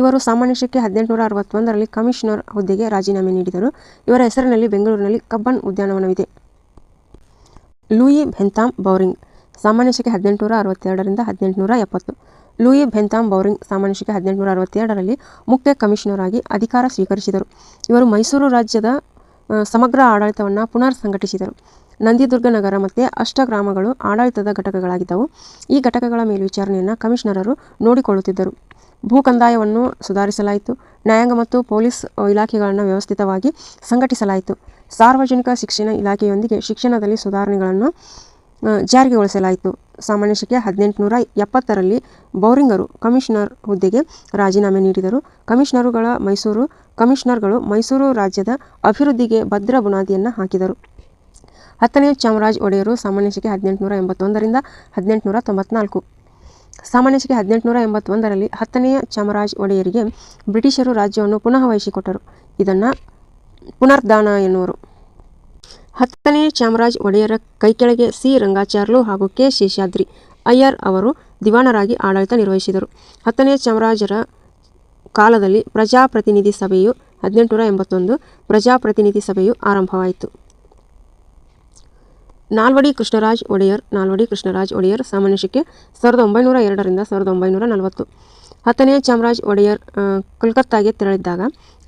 S1: ಇವರು ಸಾಮಾನ್ಯಕ್ಕೆ ಹದಿನೆಂಟುನೂರ ಅರವತ್ತೊಂದರಲ್ಲಿ ಕಮಿಷನರ್ ಹುದ್ದೆಗೆ ರಾಜೀನಾಮೆ ನೀಡಿದರು. ಇವರ ಹೆಸರಿನಲ್ಲಿ ಬೆಂಗಳೂರಿನಲ್ಲಿ ಕಬ್ಬನ್ ಉದ್ಯಾನವನವಿದೆ. ಲೂಯಿ ಬೆಂಥಾಮ್ ಬೌರಿಂಗ್, ಸಾಮಾನ್ಯ ಶಕೆ ಹದಿನೆಂಟುನೂರ ಅರವತ್ತೆರಡರಿಂದ ಹದಿನೆಂಟುನೂರ ಎಪ್ಪತ್ತು. ಲೂಯಿ ಬೆಂಥಾಮ್ ಬೌರಿಂಗ್, ಸಾಮಾನ್ಯ ಶಕೆ ಹದಿನೆಂಟುನೂರ ಅರವತ್ತೆರಡರಲ್ಲಿ ಮುಖ್ಯ ಕಮಿಷನರ್ ಆಗಿ ಅಧಿಕಾರ ಸ್ವೀಕರಿಸಿದರು. ಇವರು ಮೈಸೂರು ರಾಜ್ಯದ ಸಮಗ್ರ ಆಡಳಿತವನ್ನು ಪುನರ್ ಸಂಘಟಿಸಿದರು. ನಂದಿದುರ್ಗ ನಗರ ಮತ್ತು ಅಷ್ಟಗ್ರಾಮಗಳು ಆಡಳಿತದ ಘಟಕಗಳಾಗಿದ್ದವು. ಈ ಘಟಕಗಳ ಮೇಲ್ವಿಚಾರಣೆಯನ್ನು ಕಮಿಷನರರು ನೋಡಿಕೊಳ್ಳುತ್ತಿದ್ದರು. ಭೂಕಂದಾಯವನ್ನು ಸುಧಾರಿಸಲಾಯಿತು. ನ್ಯಾಯಾಂಗ ಮತ್ತು ಪೊಲೀಸ್ ಇಲಾಖೆಗಳನ್ನು ವ್ಯವಸ್ಥಿತವಾಗಿ ಸಂಘಟಿಸಲಾಯಿತು. ಸಾರ್ವಜನಿಕ ಶಿಕ್ಷಣ ಇಲಾಖೆಯೊಂದಿಗೆ ಶಿಕ್ಷಣದಲ್ಲಿ ಸುಧಾರಣೆಗಳನ್ನು ಜಾರಿಗೊಳಿಸಲಾಯಿತು. ಸಾಮಾನ್ಯ ಶಕೆ ಹದಿನೆಂಟುನೂರ ಎಪ್ಪತ್ತರಲ್ಲಿ ಬೌರಿಂಗರು ಕಮಿಷನರ್ ಹುದ್ದೆಗೆ ರಾಜೀನಾಮೆ ನೀಡಿದರು. ಕಮಿಷನರುಗಳ ಮೈಸೂರು, ಕಮಿಷನರ್ಗಳು ಮೈಸೂರು ರಾಜ್ಯದ ಅಭಿವೃದ್ಧಿಗೆ ಭದ್ರ ಬುನಾದಿಯನ್ನು ಹಾಕಿದರು. ಹತ್ತನೇ ಚಾಮರಾಜ್ ಒಡೆಯರು ಸಾಮಾನ್ಯ ಶಕೆ ಹದಿನೆಂಟುನೂರ ಎಂಬತ್ತೊಂದರಿಂದ ಹದಿನೆಂಟುನೂರ ತೊಂಬತ್ನಾಲ್ಕು ಸಾಮಾನ್ಯ ಶಕೆ ಹದಿನೆಂಟುನೂರ ಎಂಬತ್ತೊಂದರಲ್ಲಿ ಹತ್ತನೆಯ ಚಾಮರಾಜ್ ಒಡೆಯರಿಗೆ ಬ್ರಿಟಿಷರು ರಾಜ್ಯವನ್ನು ಪುನಃ ವಹಿಸಿಕೊಟ್ಟರು. ಇದನ್ನು ಪುನರ್ದಾನ ಎನ್ನುವರು. ಹತ್ತನೇ ಚಾಮರಾಜ್ ಒಡೆಯರ ಕೈಕೆಳಗೆ ಸಿ. ರಂಗಾಚಾರ್ಲು ಹಾಗೂ ಕೆ. ಶೇಷಾದ್ರಿ ಅಯ್ಯರ್ ಅವರು ದಿವಾನರಾಗಿ ಆಡಳಿತ ನಿರ್ವಹಿಸಿದರು. ಹತ್ತನೇ ಚಾಮರಾಜರ ಕಾಲದಲ್ಲಿ ಪ್ರಜಾಪ್ರತಿನಿಧಿ ಸಭೆಯು ಹದಿನೆಂಟುನೂರ ಎಂಬತ್ತೊಂದು ಪ್ರಜಾಪ್ರತಿನಿಧಿ ಸಭೆಯು ಆರಂಭವಾಯಿತು. ನಾಲ್ವಡಿ ಕೃಷ್ಣರಾಜ್ ಒಡೆಯರ್, ನಾಲ್ವಡಿ ಕೃಷ್ಣರಾಜ್ ಒಡೆಯರ್ ಸಾಮಾನ್ಯ ಶಿಕ್ಷೆ ಸಾವಿರದ ಒಂಬೈನೂರ ಎರಡರಿಂದ ಸಾವಿರದ ಒಂಬೈನೂರ ನಲವತ್ತು. ಹತ್ತನೇ ಚಾಮರಾಜ್ ಒಡೆಯರ್ ಕಲ್ಕತ್ತಾಗೆ ತೆರಳಿದ್ದಾಗ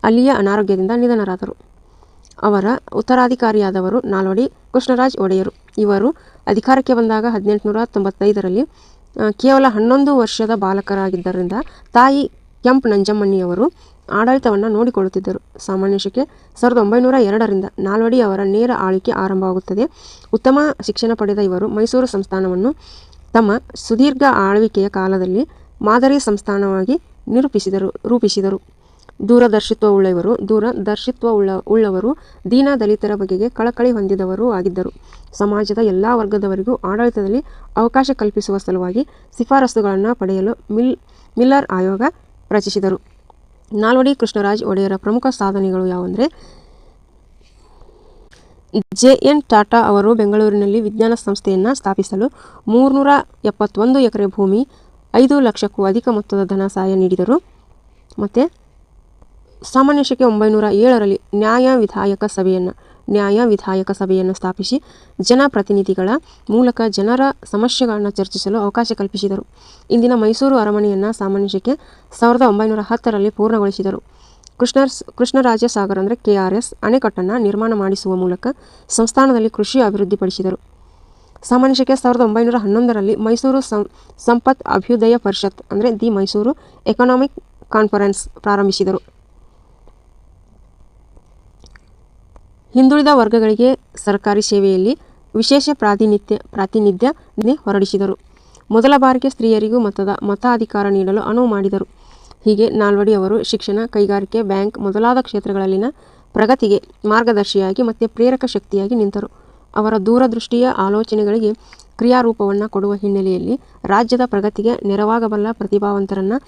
S1: ಅಲ್ಲಿಯ ಅನಾರೋಗ್ಯದಿಂದ ನಿಧನರಾದರು. ಅವರ ಉತ್ತರಾಧಿಕಾರಿಯಾದವರು ನಾಲ್ವಡಿ ಕೃಷ್ಣರಾಜ ಒಡೆಯರು. ಇವರು ಅಧಿಕಾರಕ್ಕೆ ಬಂದಾಗ ಹದಿನೆಂಟುನೂರ ತೊಂಬತ್ತೈದರಲ್ಲಿ ಕೇವಲ ಹನ್ನೊಂದು ವರ್ಷದ ಬಾಲಕರಾಗಿದ್ದರಿಂದ ತಾಯಿ ಕೆಂಪು ನಂಜಮ್ಮಣ್ಣಿಯವರು ಆಡಳಿತವನ್ನು ನೋಡಿಕೊಳ್ಳುತ್ತಿದ್ದರು. ಸಾಮಾನ್ಯ ಶಕೆ ಸಾವಿರದ ಒಂಬೈನೂರ ಎರಡರಿಂದ ನಾಲ್ವಡಿ ಅವರ ನೇರ ಆಳ್ವಿಕೆ ಆರಂಭವಾಗುತ್ತದೆ. ಉತ್ತಮ ಶಿಕ್ಷಣ ಪಡೆದ ಇವರು ಮೈಸೂರು ಸಂಸ್ಥಾನವನ್ನು ತಮ್ಮ ಸುದೀರ್ಘ ಆಳ್ವಿಕೆಯ ಕಾಲದಲ್ಲಿ ಮಾದರಿ ಸಂಸ್ಥಾನವಾಗಿ ನಿರೂಪಿಸಿದರು, ರೂಪಿಸಿದರು. ದೂರದರ್ಶಿತ್ವವುಳ್ಳ ಉಳ್ಳ ಉಳ್ಳವರು ದೀನ ದಲಿತರ ಬಗೆಗೆ ಕಳಕಳಿ ಹೊಂದಿದವರೂ ಆಗಿದ್ದರು. ಸಮಾಜದ ಎಲ್ಲ ವರ್ಗದವರಿಗೂ ಆಡಳಿತದಲ್ಲಿ ಅವಕಾಶ ಕಲ್ಪಿಸುವ ಸಲುವಾಗಿ ಶಿಫಾರಸುಗಳನ್ನು ಪಡೆಯಲು ಮಿಲ್ ಮಿಲ್ಲರ್ ಆಯೋಗ ರಚಿಸಿದರು. ನಾಲ್ವಡಿ ಕೃಷ್ಣರಾಜ್ ಒಡೆಯರ ಪ್ರಮುಖ ಸಾಧನೆಗಳು ಯಾವಂದರೆ ಜೆ. ಎನ್. ಟಾಟಾ ಅವರು ಬೆಂಗಳೂರಿನಲ್ಲಿ ವಿಜ್ಞಾನ ಸಂಸ್ಥೆಯನ್ನು ಸ್ಥಾಪಿಸಲು ಮೂರ್ನೂರ ಎಪ್ಪತ್ತೊಂದು ಎಕರೆ ಭೂಮಿ, ಐದು ಲಕ್ಷಕ್ಕೂ ಅಧಿಕ ಮೊತ್ತದ ಧನ ಸಹಾಯ ನೀಡಿದರು. ಮತ್ತು ಸಾಮಾನ್ಯ ಶಕೆ ಒಂಬೈನೂರ ಏಳರಲ್ಲಿ ನ್ಯಾಯ ವಿಧಾಯಕ ಸಭೆಯನ್ನು, ನ್ಯಾಯ ವಿಧಾಯಕ ಸಭೆಯನ್ನು ಸ್ಥಾಪಿಸಿ ಜನಪ್ರತಿನಿಧಿಗಳ ಮೂಲಕ ಜನರ ಸಮಸ್ಯೆಗಳನ್ನು ಚರ್ಚಿಸಲು ಅವಕಾಶ ಕಲ್ಪಿಸಿದರು. ಇಂದಿನ ಮೈಸೂರು ಅರಮನೆಯನ್ನು ಸಾಮಾನ್ಯ ಶಕೆ ಸಾವಿರದ ಒಂಬೈನೂರ ಹತ್ತರಲ್ಲಿ ಪೂರ್ಣಗೊಳಿಸಿದರು. ಕೃಷ್ಣರ್ಸ್ ಕೃಷ್ಣರಾಜ ಸಾಗರ್ ಅಂದರೆ ಕೆ. ಆರ್. ಎಸ್ ಅಣೆಕಟ್ಟನ್ನು ನಿರ್ಮಾಣ ಮಾಡಿಸುವ ಮೂಲಕ ಸಂಸ್ಥಾನದಲ್ಲಿ ಕೃಷಿ ಅಭಿವೃದ್ಧಿಪಡಿಸಿದರು. ಸಾಮಾನ್ಯ ಶಕೆ ಸಾವಿರದ ಒಂಬೈನೂರ ಹನ್ನೊಂದರಲ್ಲಿ ಮೈಸೂರು ಸಂಪತ್ ಅಭ್ಯುದಯ ಪರಿಷತ್ ಅಂದರೆ ದಿ ಮೈಸೂರು ಎಕನಾಮಿಕ್ ಕಾನ್ಫರೆನ್ಸ್ ಪ್ರಾರಂಭಿಸಿದರು. ಹಿಂದುಳಿದ ವರ್ಗಗಳಿಗೆ ಸರ್ಕಾರಿ ಸೇವೆಯಲ್ಲಿ ವಿಶೇಷ ಪ್ರಾತಿನಿಧ್ಯ ಹೊರಡಿಸಿದರು. ಮೊದಲ ಬಾರಿಗೆ ಸ್ತ್ರೀಯರಿಗೂ ಮತದ ಮತಾಧಿಕಾರ ನೀಡಲು ಅನುವು ಮಾಡಿದರು ಹೀಗೆ ನಾಲ್ವಡಿ ಅವರು ಶಿಕ್ಷಣ, ಕೈಗಾರಿಕೆ, ಬ್ಯಾಂಕ್ ಮೊದಲಾದ ಕ್ಷೇತ್ರಗಳಲ್ಲಿನ ಪ್ರಗತಿಗೆ ಮಾರ್ಗದರ್ಶಿಯಾಗಿ ಮತ್ತು ಪ್ರೇರಕ ಶಕ್ತಿಯಾಗಿ ನಿಂತರು ಅವರ ದೂರದೃಷ್ಟಿಯ ಆಲೋಚನೆಗಳಿಗೆ ಕ್ರಿಯಾರೂಪವನ್ನು ಕೊಡುವ ಹಿನ್ನೆಲೆಯಲ್ಲಿ ರಾಜ್ಯದ ಪ್ರಗತಿಗೆ ನೆರವಾಗಬಲ್ಲ ಪ್ರತಿಭಾವಂತರನ್ನು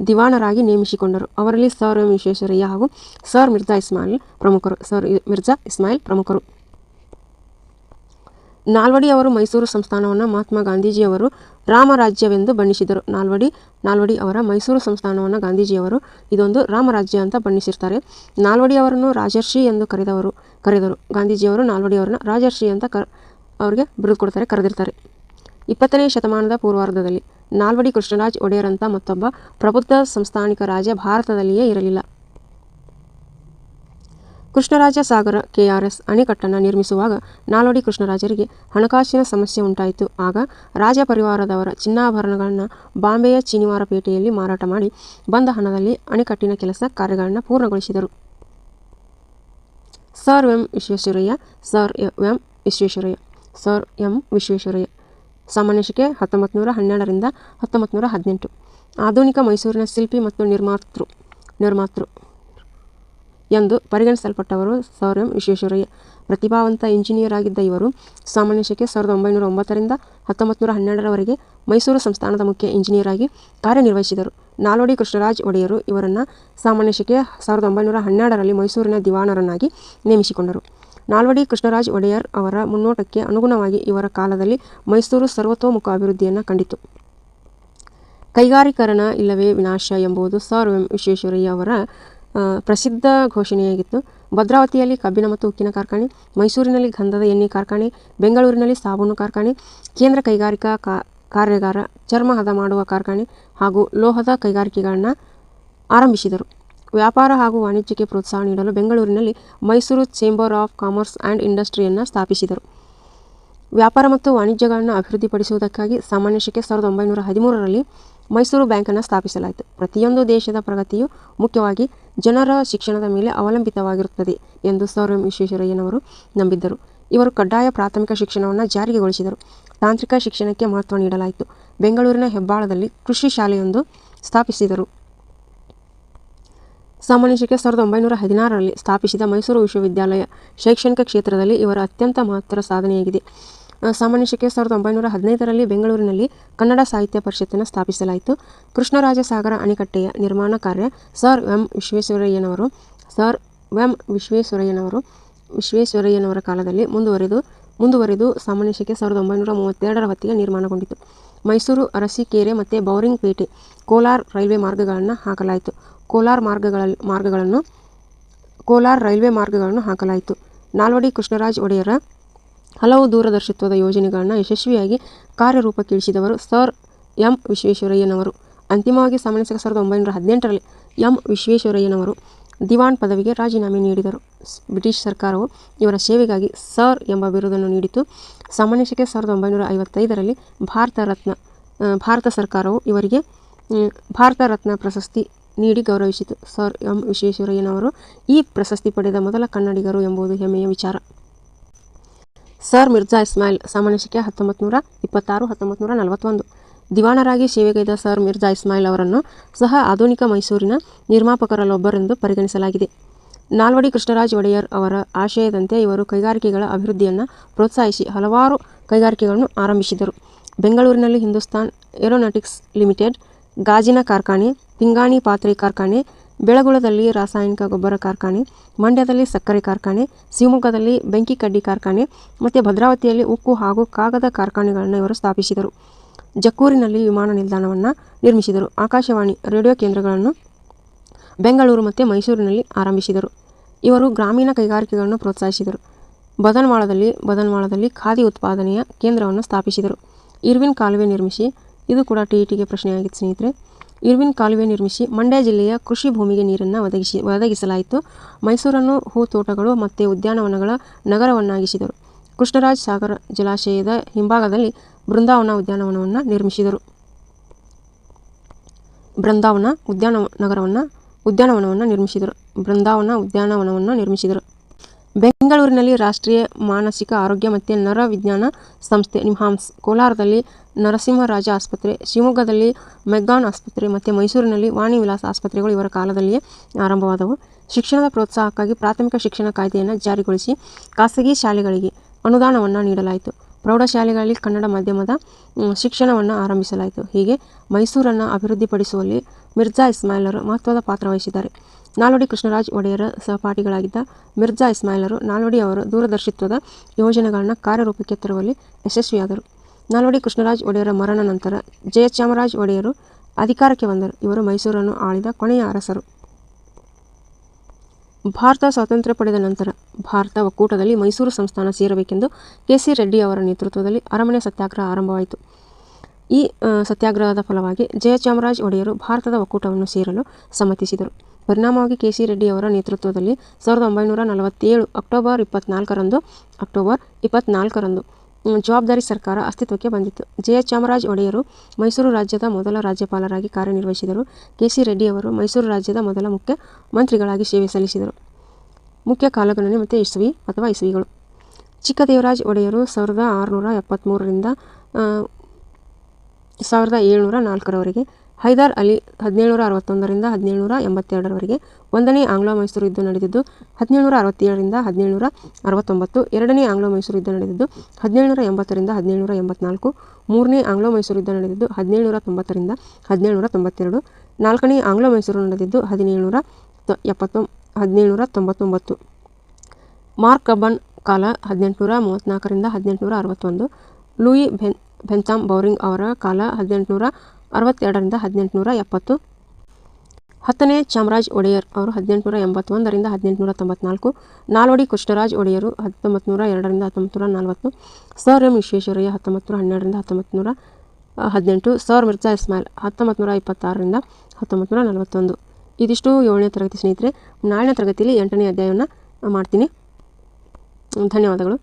S1: ದಿವಾಣರಾಗಿ ನೇಮಿಸಿಕೊಂಡರು. ಅವರಲ್ಲಿ ಸರ್ ಎಂ ವಿಶ್ವೇಶ್ವರಯ್ಯ ಹಾಗೂ ಸರ್ ಮಿರ್ಜಾ ಇಸ್ಮಾಯಿಲ್ ಪ್ರಮುಖರು, ಸರ್ ಮಿರ್ಜಾ ಇಸ್ಮಾಯಿಲ್ ಪ್ರಮುಖರು. ನಾಲ್ವಡಿ ಅವರು ಮೈಸೂರು ಸಂಸ್ಥಾನವನ್ನು ಮಹಾತ್ಮ ಗಾಂಧೀಜಿಯವರು ರಾಮರಾಜ್ಯವೆಂದು ಬಣ್ಣಿಸಿದರು. ನಾಲ್ವಡಿ ನಾಲ್ವಡಿ ಅವರ ಮೈಸೂರು ಸಂಸ್ಥಾನವನ್ನು ಗಾಂಧೀಜಿಯವರು ಇದೊಂದು ರಾಮರಾಜ್ಯ ಅಂತ ಬಣ್ಣಿಸಿರ್ತಾರೆ. ನಾಲ್ವಡಿ ಅವರನ್ನು ರಾಜರ್ಷಿ ಎಂದು ಕರೆದವರು, ಕರೆದರು. ಗಾಂಧೀಜಿಯವರು ನಾಲ್ವಡಿ ಅವರನ್ನು ರಾಜರ್ಷಿ ಅಂತ ಕ, ಅವರಿಗೆ ಬಿರುದು ಕೊಡ್ತಾರೆ, ಕರೆದಿರ್ತಾರೆ. ಇಪ್ಪತ್ತನೇ ಶತಮಾನದ ಪೂರ್ವಾರ್ಧದಲ್ಲಿ ನಾಲ್ವಡಿ ಕೃಷ್ಣರಾಜ್ ಒಡೆಯರ್ ಅಂತ ಮತ್ತೊಬ್ಬ ಪ್ರಬುದ್ಧ ಸಂಸ್ಥಾನಿಕ ರಾಜ ಭಾರತದಲ್ಲಿಯೇ ಇರಲಿಲ್ಲ. ಕೃಷ್ಣರಾಜ ಸಾಗರ, ಕೆಆರ್ಎಸ್ ಅಣೆಕಟ್ಟನ್ನು ನಿರ್ಮಿಸುವಾಗ ನಾಲ್ವಡಿ ಕೃಷ್ಣರಾಜರಿಗೆ ಹಣಕಾಸಿನ ಸಮಸ್ಯೆ ಉಂಟಾಯಿತು. ಆಗ ರಾಜ ಪರಿವಾರದವರ ಚಿನ್ನಾಭರಣಗಳನ್ನು ಬಾಂಬೆಯ ಚಿನಿವಾರ ಪೇಟೆಯಲ್ಲಿ ಮಾರಾಟ ಮಾಡಿ ಬಂದ ಹಣದಲ್ಲಿ ಅಣೆಕಟ್ಟಿನ ಕೆಲಸ ಕಾರ್ಯಗಳನ್ನು ಪೂರ್ಣಗೊಳಿಸಿದರು. Sir M Visvesvaraya, sir M Visvesvaraya, sir M Visvesvaraya. ಸಾಮಾನ್ಯ ಶಿಕೆ ಹತ್ತೊಂಬತ್ತು ನೂರ ಹನ್ನೆರಡರಿಂದ ಹತ್ತೊಂಬತ್ತು ನೂರ ಹದಿನೆಂಟು. ಆಧುನಿಕ ಮೈಸೂರಿನ ಶಿಲ್ಪಿ ಮತ್ತು ನಿರ್ಮಾತೃ ನಿರ್ಮಾತೃ ಎಂದು ಪರಿಗಣಿಸಲ್ಪಟ್ಟವರು ಸರ್ ಎಂ ವಿಶ್ವೇಶ್ವರಯ್ಯ. ಪ್ರತಿಭಾವಂತ ಇಂಜಿನಿಯರ್ ಆಗಿದ್ದ ಇವರು ಸಾಮಾನ್ಯ ಶಿಕೆ ಸಾವಿರದ ಒಂಬೈನೂರ ಒಂಬತ್ತರಿಂದ ಹತ್ತೊಂಬತ್ತು ನೂರ ಹನ್ನೆರಡರವರೆಗೆ ಮೈಸೂರು ಸಂಸ್ಥಾನದ ಮುಖ್ಯ ಇಂಜಿನಿಯರ್ ಆಗಿ ಕಾರ್ಯನಿರ್ವಹಿಸಿದರು. ನಾಲ್ವಡಿ ಕೃಷ್ಣರಾಜ್ ಒಡೆಯರು ಇವರನ್ನು ಸಾಮಾನ್ಯ ಶಿಕೆ ಸಾವಿರದ ಒಂಬೈನೂರ ಹನ್ನೆರಡರಲ್ಲಿ ಮೈಸೂರಿನ ದಿವಾನರನ್ನಾಗಿ ನೇಮಿಸಿಕೊಂಡರು. ನಾಲ್ವಡಿ ಕೃಷ್ಣರಾಜ್ ಒಡೆಯರ್ ಅವರ ಮುನ್ನೋಟಕ್ಕೆ ಅನುಗುಣವಾಗಿ ಇವರ ಕಾಲದಲ್ಲಿ ಮೈಸೂರು ಸರ್ವತೋಮುಖ ಅಭಿವೃದ್ಧಿಯನ್ನು ಕಂಡಿತು. ಕೈಗಾರೀಕರಣ ಇಲ್ಲವೇ ವಿನಾಶ ಎಂಬುದು ಸರ್ ಎಂ ವಿಶ್ವೇಶ್ವರಯ್ಯ ಅವರ ಪ್ರಸಿದ್ಧ ಘೋಷಣೆಯಾಗಿತ್ತು. ಭದ್ರಾವತಿಯಲ್ಲಿ ಕಬ್ಬಿನ ಮತ್ತು ಉಕ್ಕಿನ ಕಾರ್ಖಾನೆ, ಮೈಸೂರಿನಲ್ಲಿ ಗಂಧದ ಎಣ್ಣೆ ಕಾರ್ಖಾನೆ, ಬೆಂಗಳೂರಿನಲ್ಲಿ ಸಾಬೂನು ಕಾರ್ಖಾನೆ, ಕೇಂದ್ರ ಕೈಗಾರಿಕಾ ಕಾರ್ಯಾಗಾರ ಚರ್ಮ ಹದ ಮಾಡುವ ಕಾರ್ಖಾನೆ ಹಾಗೂ ಲೋಹದ ಕೈಗಾರಿಕೆಗಳನ್ನು ಆರಂಭಿಸಿದರು. ವ್ಯಾಪಾರ ಹಾಗೂ ವಾಣಿಜ್ಯಕ್ಕೆ ಪ್ರೋತ್ಸಾಹ ನೀಡಲು ಬೆಂಗಳೂರಿನಲ್ಲಿ Mysore chamber of commerce and ಇಂಡಸ್ಟ್ರಿಯನ್ನು ಸ್ಥಾಪಿಸಿದರು. ವ್ಯಾಪಾರ ಮತ್ತು ವಾಣಿಜ್ಯಗಳನ್ನು ಅಭಿವೃದ್ಧಿಪಡಿಸುವುದಕ್ಕಾಗಿ ಸಾಮಾನ್ಯ ಶಿಕ್ಷೆ ಸಾವಿರದ ಒಂಬೈನೂರ ಹದಿಮೂರರಲ್ಲಿ ಮೈಸೂರು ಬ್ಯಾಂಕನ್ನು ಸ್ಥಾಪಿಸಲಾಯಿತು. ಪ್ರತಿಯೊಂದು ದೇಶದ ಪ್ರಗತಿಯು ಮುಖ್ಯವಾಗಿ ಜನರ ಶಿಕ್ಷಣದ ಮೇಲೆ ಅವಲಂಬಿತವಾಗಿರುತ್ತದೆ ಎಂದು ಸರ್ ವಿಶ್ವೇಶ್ವರಯ್ಯನವರು ನಂಬಿದ್ದರು. ಇವರು ಕಡ್ಡಾಯ ಪ್ರಾಥಮಿಕ ಶಿಕ್ಷಣವನ್ನು ಜಾರಿಗೆಗೊಳಿಸಿದರು ತಾಂತ್ರಿಕ ಶಿಕ್ಷಣಕ್ಕೆ ಮಹತ್ವ ನೀಡಲಾಯಿತು. ಬೆಂಗಳೂರಿನ ಹೆಬ್ಬಾಳದಲ್ಲಿ ಕೃಷಿ ಶಾಲೆಯೊಂದು ಸ್ಥಾಪಿಸಿದರು. ಸಾಮಾನ್ಯ ಶಕೆ ಸಾವಿರದ ಒಂಬೈನೂರ ಹದಿನಾರರಲ್ಲಿ ಸ್ಥಾಪಿಸಿದ ಮೈಸೂರು ವಿಶ್ವವಿದ್ಯಾಲಯ ಶೈಕ್ಷಣಿಕ ಕ್ಷೇತ್ರದಲ್ಲಿ ಇವರ ಅತ್ಯಂತ ಮಹತ್ತರ ಸಾಧನೆಯಾಗಿದೆ. ಆ, ಸಾಮಾನ್ಯ ಶಕೆ ಸಾವಿರದ ಒಂಬೈನೂರ ಹದಿನೈದರಲ್ಲಿ ಬೆಂಗಳೂರಿನಲ್ಲಿ ಕನ್ನಡ ಸಾಹಿತ್ಯ ಪರಿಷತ್ತನ್ನು ಸ್ಥಾಪಿಸಲಾಯಿತು. ಕೃಷ್ಣರಾಜ ಸಾಗರ ಅಣೆಕಟ್ಟೆಯ ನಿರ್ಮಾಣ ಕಾರ್ಯ ಸರ್ ಎಂ ವಿಶ್ವೇಶ್ವರಯ್ಯನವರು ಸರ್ ಎಂ ವಿಶ್ವೇಶ್ವರಯ್ಯನವರು ವಿಶ್ವೇಶ್ವರಯ್ಯನವರ ಕಾಲದಲ್ಲಿ ಮುಂದುವರೆದು ಮುಂದುವರೆದು ಸಾಮಾನ್ಯ ಶಕೆ ಸಾವಿರದ ಒಂಬೈನೂರ ಮೂವತ್ತೆರಡರ ಹೊತ್ತಿಗೆ ನಿರ್ಮಾಣಗೊಂಡಿತು. ಮೈಸೂರು ಅರಸೀಕೆರೆ ಮತ್ತು ಬೌರಿಂಗ್ ಪೇಟೆ ಕೋಲಾರ್ ರೈಲ್ವೆ ಮಾರ್ಗಗಳನ್ನು ಹಾಕಲಾಯಿತು. ಕೋಲಾರ ಮಾರ್ಗಗಳ ಮಾರ್ಗಗಳನ್ನು, ಕೋಲಾರ ರೈಲ್ವೆ ಮಾರ್ಗಗಳನ್ನು ಹಾಕಲಾಯಿತು. ನಾಲ್ವಡಿ ಕೃಷ್ಣರಾಜ್ ಒಡೆಯರ ಹಲವು ದೂರದರ್ಶಿತ್ವದ ಯೋಜನೆಗಳನ್ನು ಯಶಸ್ವಿಯಾಗಿ ಕಾರ್ಯರೂಪಕ್ಕೆ ಇಳಿಸಿದವರು ಸರ್ ಎಂ ವಿಶ್ವೇಶ್ವರಯ್ಯನವರು. ಅಂತಿಮವಾಗಿ ಶಕೆ ಸಾವಿರದ ಒಂಬೈನೂರ ಹದಿನೆಂಟರಲ್ಲಿ ಎಂ ವಿಶ್ವೇಶ್ವರಯ್ಯನವರು ದಿವಾನ್ ಪದವಿಗೆ ರಾಜೀನಾಮೆ ನೀಡಿದರು. ಬ್ರಿಟಿಷ್ ಸರ್ಕಾರವು ಇವರ ಸೇವೆಗಾಗಿ ಸರ್ ಎಂಬ ಬಿರುದನ್ನು ನೀಡಿತು. ಸಾಮಾನ್ಯ ಶಕೆ ಸಾವಿರದ ಒಂಬೈನೂರ ಐವತ್ತೈದರಲ್ಲಿ ಭಾರತ ರತ್ನ ಭಾರತ ಸರ್ಕಾರವು ಇವರಿಗೆ ಭಾರತ ರತ್ನ ಪ್ರಶಸ್ತಿ ನೀಡಿ ಗೌರವಿಸಿತು. ಸರ್ ಎಂ ವಿಶ್ವೇಶ್ವರಯ್ಯನವರು ಈ ಪ್ರಶಸ್ತಿ ಪಡೆದ ಮೊದಲ ಕನ್ನಡಿಗರು ಎಂಬುದು ಹೆಮ್ಮೆಯ ವಿಚಾರ. ಸರ್ ಮಿರ್ಜಾ ಇಸ್ಮಾಯಿಲ್, ಸಾಮಾನ್ಯ ಶಿಕ್ಷೆ ಹತ್ತೊಂಬತ್ತು ನೂರ ಇಪ್ಪತ್ತಾರು ಹತ್ತೊಂಬತ್ತು ನೂರ ನಲವತ್ತೊಂದು. ದಿವಾನರಾಗಿ ಸೇವೆಗೈದ ಸರ್ ಮಿರ್ಜಾ ಇಸ್ಮಾಯಿಲ್ ಅವರನ್ನು ಸಹ ಆಧುನಿಕ ಮೈಸೂರಿನ ನಿರ್ಮಾಪಕರಲ್ಲೊಬ್ಬರೆಂದು ಪರಿಗಣಿಸಲಾಗಿದೆ. ನಾಲ್ವಡಿ ಕೃಷ್ಣರಾಜ್ ಒಡೆಯರ್ ಅವರ ಆಶಯದಂತೆ ಇವರು ಕೈಗಾರಿಕೆಗಳ ಅಭಿವೃದ್ಧಿಯನ್ನು ಪ್ರೋತ್ಸಾಹಿಸಿ ಹಲವಾರು ಕೈಗಾರಿಕೆಗಳನ್ನು ಆರಂಭಿಸಿದರು. ಬೆಂಗಳೂರಿನಲ್ಲಿ ಹಿಂದೂಸ್ತಾನ್ ಏರೋನಾಟಿಕ್ಸ್ ಲಿಮಿಟೆಡ್ ಗಾಜಿನ ಕಾರ್ಖಾನೆ, ಪಿಂಗಾಣಿ ಪಾತ್ರೆ ಕಾರ್ಖಾನೆ, ಬೆಳಗುಳದಲ್ಲಿ ರಾಸಾಯನಿಕ ಗೊಬ್ಬರ ಕಾರ್ಖಾನೆ, ಮಂಡ್ಯದಲ್ಲಿ ಸಕ್ಕರೆ ಕಾರ್ಖಾನೆ, ಶಿವಮೊಗ್ಗದಲ್ಲಿ ಬೆಂಕಿ ಕಡ್ಡಿ ಕಾರ್ಖಾನೆ, ಮತ್ತು ಭದ್ರಾವತಿಯಲ್ಲಿ ಉಕ್ಕು ಹಾಗೂ ಕಾಗದ ಕಾರ್ಖಾನೆಗಳನ್ನು ಇವರು ಸ್ಥಾಪಿಸಿದರು. ಜಕ್ಕೂರಿನಲ್ಲಿ ವಿಮಾನ ನಿಲ್ದಾಣವನ್ನು ನಿರ್ಮಿಸಿದರು. ಆಕಾಶವಾಣಿ, ರೇಡಿಯೋ ಕೇಂದ್ರಗಳನ್ನು ಬೆಂಗಳೂರು ಮತ್ತು ಮೈಸೂರಿನಲ್ಲಿ ಆರಂಭಿಸಿದರು. ಇವರು ಗ್ರಾಮೀಣ ಕೈಗಾರಿಕೆಗಳನ್ನು ಪ್ರೋತ್ಸಾಹಿಸಿದರು. ಬದನ್ವಾಳದಲ್ಲಿ ಬದನ್ವಾಳದಲ್ಲಿ ಖಾದಿ ಉತ್ಪಾದನೆಯ ಕೇಂದ್ರವನ್ನು ಸ್ಥಾಪಿಸಿದರು. ಇರ್ವಿನ್ ಕಾಲುವೆ ನಿರ್ಮಿಸಿ ಇದು ಕೂಡ ಟಿ ಇಟಿಗೆ ಟಿಗೆ ಪ್ರಶ್ನೆಯಾಗಿತ್ತು, ಸ್ನೇಹಿತರೆ. ಇರ್ವಿನ್ ಕಾಲುವೆ ನಿರ್ಮಿಸಿ ಮಂಡ್ಯ ಜಿಲ್ಲೆಯ ಕೃಷಿ ಭೂಮಿಗೆ ನೀರನ್ನು ಒದಗಿಸಿ, ಒದಗಿಸಲಾಯಿತು. ಮೈಸೂರನ್ನು ಹೂ ತೋಟಗಳು ಮತ್ತು ಉದ್ಯಾನವನಗಳ ನಗರವನ್ನಾಗಿಸಿದರು. ಕೃಷ್ಣರಾಜ್ ಸಾಗರ ಜಲಾಶಯದ ಹಿಂಭಾಗದಲ್ಲಿ ಬೃಂದಾವನ ಉದ್ಯಾನವನವನ್ನು ನಿರ್ಮಿಸಿದರು. ಬೃಂದಾವನ ಉದ್ಯಾನ ನಗರವನ್ನು, ಉದ್ಯಾನವನವನ್ನು ನಿರ್ಮಿಸಿದರು. ಬೃಂದಾವನ ಉದ್ಯಾನವನವನ್ನು ನಿರ್ಮಿಸಿದರು. ಬೆಂಗಳೂರಿನಲ್ಲಿ ರಾಷ್ಟ್ರೀಯ ಮಾನಸಿಕ ಆರೋಗ್ಯ ಮತ್ತು ನರವಿಜ್ಞಾನ ಸಂಸ್ಥೆ ನಿಮ್ಹಾಮ್ಸ್ ಕೋಲಾರದಲ್ಲಿ ನರಸಿಂಹರಾಜ ಆಸ್ಪತ್ರೆ, ಶಿವಮೊಗ್ಗದಲ್ಲಿ ಮೆಗ್ಗಾನ್ ಆಸ್ಪತ್ರೆ ಮತ್ತು ಮೈಸೂರಿನಲ್ಲಿ ವಾಣಿ ವಿಲಾಸ ಆಸ್ಪತ್ರೆಗಳು ಇವರ ಕಾಲದಲ್ಲಿಯೇ ಆರಂಭವಾದವು. ಶಿಕ್ಷಣದ ಪ್ರೋತ್ಸಾಹಕ್ಕಾಗಿ ಪ್ರಾಥಮಿಕ ಶಿಕ್ಷಣ ಕಾಯ್ದೆಯನ್ನು ಜಾರಿಗೊಳಿಸಿ ಖಾಸಗಿ ಶಾಲೆಗಳಿಗೆ ಅನುದಾನವನ್ನು ನೀಡಲಾಯಿತು. ಪ್ರೌಢಶಾಲೆಗಳಲ್ಲಿ ಕನ್ನಡ ಮಾಧ್ಯಮದ ಶಿಕ್ಷಣವನ್ನು ಆರಂಭಿಸಲಾಯಿತು. ಹೀಗೆ ಮೈಸೂರನ್ನು ಅಭಿವೃದ್ಧಿಪಡಿಸುವಲ್ಲಿ ಮಿರ್ಜಾ ಇಸ್ಮಾಯಿಲರು ಮಹತ್ವದ ಪಾತ್ರ ವಹಿಸಿದ್ದಾರೆ. ನಾಲ್ವಡಿ ಕೃಷ್ಣರಾಜ್ ಒಡೆಯರ ಸಹಪಾಠಿಗಳಾಗಿದ್ದ ಮಿರ್ಜಾ ಇಸ್ಮಾಯಿಲರು ನಾಲ್ವಡಿ ಅವರ ದೂರದರ್ಶಿತ್ವದ ಯೋಜನೆಗಳನ್ನು ಕಾರ್ಯರೂಪಕ್ಕೆ ತರುವಲ್ಲಿ ಯಶಸ್ವಿಯಾದರು. ನಾಲ್ವಡಿ ಕೃಷ್ಣರಾಜ್ ಒಡೆಯರ ಮರಣ ನಂತರ ಜಯಚಾಮರಾಜ್ ಒಡೆಯರು ಅಧಿಕಾರಕ್ಕೆ ಬಂದರು. ಇವರು ಮೈಸೂರನ್ನು ಆಳಿದ ಕೊನೆಯ ಅರಸರು. ಭಾರತ ಸ್ವಾತಂತ್ರ್ಯ ಪಡೆದ ನಂತರ ಭಾರತ ಒಕ್ಕೂಟದಲ್ಲಿ ಮೈಸೂರು ಸಂಸ್ಥಾನ ಸೇರಬೇಕೆಂದು ಕೆ. ಸಿ. ರೆಡ್ಡಿ ಅವರ ನೇತೃತ್ವದಲ್ಲಿ ಅರಮನೆ ಸತ್ಯಾಗ್ರಹ ಆರಂಭವಾಯಿತು. ಈ ಸತ್ಯಾಗ್ರಹದ ಫಲವಾಗಿ ಜಯಚಾಮರಾಜ್ ಒಡೆಯರು ಭಾರತದ ಒಕ್ಕೂಟವನ್ನು ಸೇರಲು ಸಮ್ಮತಿಸಿದರು. ಪರಿಣಾಮವಾಗಿ ಕೆ ಸಿ ರೆಡ್ಡಿ ಅವರ ನೇತೃತ್ವದಲ್ಲಿ ಸಾವಿರದ ಒಂಬೈನೂರ ನಲವತ್ತೇಳು ಅಕ್ಟೋಬರ್ ಇಪ್ಪತ್ನಾಲ್ಕರಂದು ಅಕ್ಟೋಬರ್ ಇಪ್ಪತ್ನಾಲ್ಕರಂದು ಜವಾಬ್ದಾರಿ ಸರ್ಕಾರ ಅಸ್ತಿತ್ವಕ್ಕೆ ಬಂದಿತು ಚಾಮರಾಜ್ ಒಡೆಯರು ಮೈಸೂರು ರಾಜ್ಯದ ಮೊದಲ ರಾಜ್ಯಪಾಲರಾಗಿ ಕಾರ್ಯನಿರ್ವಹಿಸಿದರು. ಕೆ ಸಿ ರೆಡ್ಡಿ ಅವರು ಮೈಸೂರು ರಾಜ್ಯದ ಮೊದಲ ಮುಖ್ಯ ಮಂತ್ರಿಗಳಾಗಿ ಸೇವೆ ಸಲ್ಲಿಸಿದರು. ಮುಖ್ಯ ಕಾಲಗಣನೆ ಮತ್ತು ಇಸ್ವಿ ಅಥವಾ ಇಸ್ವಿಗಳು ಚಿಕ್ಕದೇವರಾಜ್ ಒಡೆಯರು ಸಾವಿರದ ಆರುನೂರ ಎಪ್ಪತ್ತ್ಮೂರರಿಂದ ಸಾವಿರದ ಏಳ್ನೂರ ನಾಲ್ಕರವರೆಗೆ ಹೈದರ್ ಅಲಿ ಹದಿನೇಳುನೂರ ಅರವತ್ತೊಂದರಿಂದ ಹದಿನೇಳುನೂರ ಎಂಬತ್ತೆರಡರವರೆಗೆ ಒಂದನೇ ಆಂಗ್ಲೋ ಮೈಸೂರು ಯುದ್ಧ ನಡೆದಿದ್ದು, ಹದಿನೇಳುನೂರ ಅರವತ್ತೇಳರಿಂದ ಹದಿನೇಳುನೂರ ಅರವತ್ತೊಂಬತ್ತು, ಎರಡನೇ ಆಂಗ್ಲೋ ಮೈಸೂರು ಯುದ್ಧ ನಡೆದಿದ್ದು, ಹದಿನೇಳುನೂರ ಎಂಬತ್ತರಿಂದ ಹದಿನೇಳುನೂರ ಎಂಬತ್ನಾಲ್ಕು, ಮೂರನೇ ಆಂಗ್ಲೋ ಮೈಸೂರು ಯುದ್ಧ ನಡೆದಿದ್ದು, ಹದಿನೇಳುನೂರ ತೊಂಬತ್ತರಿಂದ ಹದಿನೇಳುನೂರ ತೊಂಬತ್ತೆರಡು, ನಾಲ್ಕನೇ ಆಂಗ್ಲೋ ಮೈಸೂರು ನಡೆದಿದ್ದು, ಹದಿನೇಳುನೂರ ಎಪ್ಪತ್ತೊಂ, ಹದಿನೇಳುನೂರ ತೊಂಬತ್ತೊಂಬತ್ತು. ಮಾರ್ಕ್ ಕಬ್ಬನ್ ಕಾಲ ಹದಿನೆಂಟುನೂರ ಮೂವತ್ತ್ನಾಲ್ಕರಿಂದ ಹದಿನೆಂಟುನೂರ ಅರವತ್ತೊಂದು, ಲೂಯಿ ಬೆನ್ ಬೆಂಥಾಮ್ ಬೌರಿಂಗ್ ಅವರ ಕಾಲ ಹದಿನೆಂಟುನೂರ ಅರವತ್ತೆರಡರಿಂದ ಹದಿನೆಂಟುನೂರ ಎಪ್ಪತ್ತು. ಹತ್ತನೇ ಚಾಮರಾಜ್ ಒಡೆಯರ್ ಅವರು ಹದಿನೆಂಟುನೂರ ಎಂಬತ್ತೊಂದರಿಂದ ಹದಿನೆಂಟುನೂರ ತೊಂಬತ್ನಾಲ್ಕು. ನಾಲ್ವಡಿ ಕೃಷ್ಣರಾಜ್ ಒಡೆಯರು ಹತ್ತೊಂಬತ್ತು ನೂರ ಎರಡರಿಂದ ಹತ್ತೊಂಬತ್ತು ನೂರ ನಲವತ್ತು. ಸರ್ ಎಂ ವಿಶ್ವೇಶ್ವರಯ್ಯ ಹತ್ತೊಂಬತ್ತು ನೂರ ಹನ್ನೆರಡರಿಂದ ಹತ್ತೊಂಬತ್ತು ನೂರ ಹದಿನೆಂಟು. ಸರ್ ಮಿರ್ಜಾ ಇಸ್ಮಾಯಿಲ್ ಹತ್ತೊಂಬತ್ತು ನೂರ ಇಪ್ಪತ್ತಾರರಿಂದ ಹತ್ತೊಂಬತ್ತು ನೂರ ನಲವತ್ತೊಂದು. ಇದಿಷ್ಟು ಏಳನೇ ತರಗತಿ ಸ್ನೇಹಿತರೆ. ನಾಳಿನ ತರಗತಿಯಲ್ಲಿ ಎಂಟನೇ ಅಧ್ಯಾಯವನ್ನು ಮಾಡ್ತೀನಿ. ಧನ್ಯವಾದಗಳು.